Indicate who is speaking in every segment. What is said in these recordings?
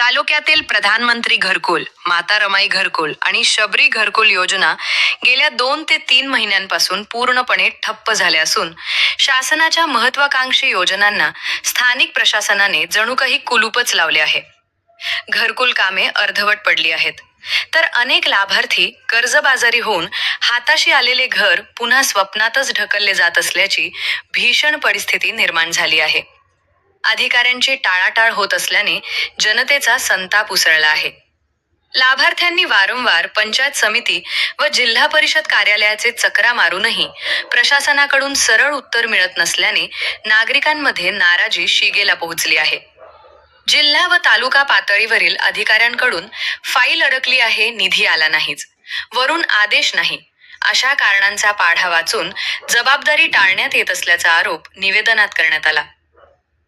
Speaker 1: तालुक्यातील प्रधानमंत्री घरकुल माता रमाई घरकुल आणि शबरी घरकुल योजना गेल्या दोन ते तीन महिन्यांपासून पूर्णपणे ठप्प झाल्या असून शासनाच्या महत्वाकांक्षी योजनांना स्थानिक प्रशासनाने जणू काही कुलूपच लावले आहे. घरकुल कामे अर्धवट पडली आहेत. तर अनेक लाभार्थी कर्जबाजारी होऊन हाताशी आलेले घर पुन्हा स्वप्नातच ढकलले जात असल्याची भीषण परिस्थिती निर्माण झाली आहे. अधिकाऱ्यांची टाळाटाळ होत असल्याने जनतेचा संताप उसळला आहे. लाभार्थ्यांनी वारंवार पंचायत समिती व जिल्हा परिषद कार्यालयाचे चक्रा मारूनही प्रशासनाकडून सरळ उत्तर मिळत नसल्याने नागरिकांमध्ये नाराजी शिगेला पोहोचली आहे. जिल्हा व तालुका पातळीवरील अधिकाऱ्यांकडून फाईल अडकली आहे निधी आला नाहीच. वरून आदेश नाही. अशा कारणांचा पाढा वाचून जबाबदारी टाळण्यात येत असल्याचा आरोप निवेदनात करण्यात आला.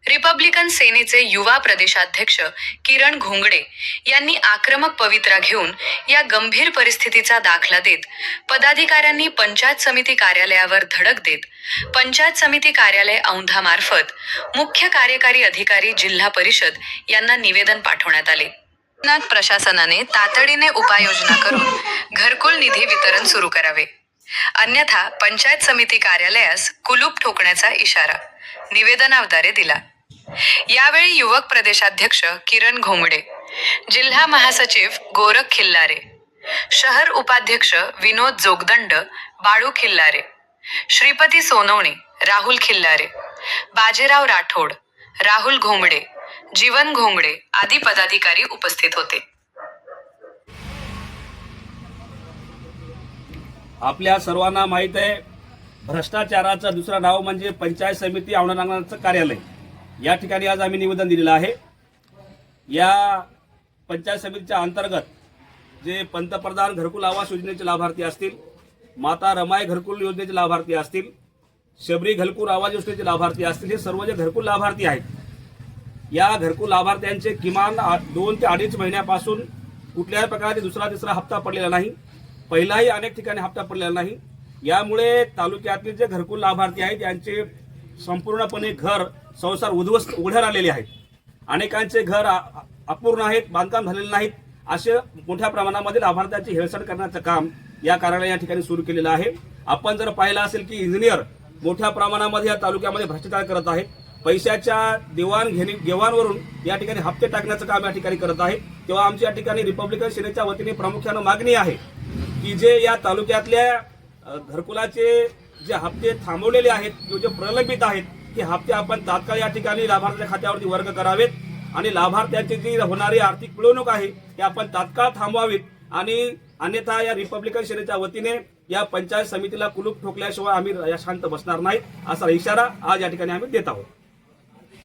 Speaker 1: रिपब्लिकन सेनेचे युवा प्रदेशाध्यक्ष किरण घोंगडे यांनी आक्रमक पवित्रा घेऊन या गंभीर परिस्थितीचा दाखला देत पदाधिकाऱ्यांनी पंचायत समिती कार्यालयावर धडक देत पंचायत समिती कार्यालय औंधामार्फत मुख्य कार्यकारी अधिकारी जिल्हा परिषद यांना निवेदन पाठवण्यात आले. नाग प्रशासनाने तातडीने उपाययोजना करून घरकुल निधी वितरण सुरू करावे. अन्यथा पंचायत समिती कार्यालयास कुलूप ठोकण्याचा इशारा निवेदनाद्वारे दिला. यावेळी युवक प्रदेशाध्यक्ष किरण घोंगडे जिल्हा महासचिव गोरख खिल्लारे शहर उपाध्यक्ष विनोद जोगदंड बाळू खिल्लारे श्रीपती सोनवणे राहुल खिल्लारे बाजीराव राठोड राहुल घोंगडे जीवन घोंगडे आदी पदाधिकारी उपस्थित होते.
Speaker 2: आपल्या सर्वांना माहीत आहे भ्रष्टाचाराचं दुसरं नाव म्हणजे पंचायत समिती औंढानागराचं कार्यालय. या ठिकाणी आज आम्ही निवेदन दिलेलं आहे. या पंचायत समितीच्या अंतर्गत जे पंतप्रधान घरकुल आवास योजनेचे लाभार्थी असतील माता रमाई घरकुल योजनेचे लाभार्थी असतील शबरी घरकुल आवास योजनेचे लाभार्थी असतील हे सर्व जे घरकुल लाभार्थी आहेत या घरकुल लाभार्थ्यांचे किमान आ- दोन ते अडीच महिन्यापासून कुठल्याही प्रकारचे दुसरा तिसरा हप्ता पडलेला नाही. पहिलाही अनेक ठिकाणी हप्ता पडलेला नाही. यामुळे तालुक्यातील जे घरकुल लाभार्थी आहेत यांचे संपूर्णपणे घर संसार उद्ध्वस्त उघड्यावर आलेले आहेत. अनेकांचे घर आ- अपूर्ण आहेत बांधकाम झालेले नाहीत. असे मोठ्या प्रमाणामध्ये लाभार्थ्यांची हेळसड करण्याचं काम या कार्यालय या ठिकाणी सुरू केलेलं आहे. आपण जर पाहिलं असेल की इंजिनियर मोठ्या प्रमाणामध्ये या तालुक्यामध्ये भ्रष्टाचार करत आहेत. पैशाच्या देवाण घेणे देवाणवरून या ठिकाणी हप्ते टाकण्याचं काम या ठिकाणी करत आहे तेव्हा आमच्या या ठिकाणी रिपब्लिकन सेनेच्या वतीने प्रामुख्यानं मागणी आहे की जे या तालुक्यातल्या घरकुलाचे जे हप्ते थांबवलेले आहेत किंवा जे प्रलंबित आहेत की हप्ते आपण तात्काळ या ठिकाणी लाभार्थ्या खात्यावरती वर्ग करावेत आणि लाभार्थ्यांची जी होणारी आर्थिक पिळवणूक आहे ती आपण तात्काळ थांबवावीत आणि अन्यथा या रिपब्लिकन सेनेच्या वतीने या पंचायत समितीला कुलूप ठोकल्याशिवाय आम्ही शांत बसणार नाही असा इशारा आज या ठिकाणी आम्ही देत आहोत.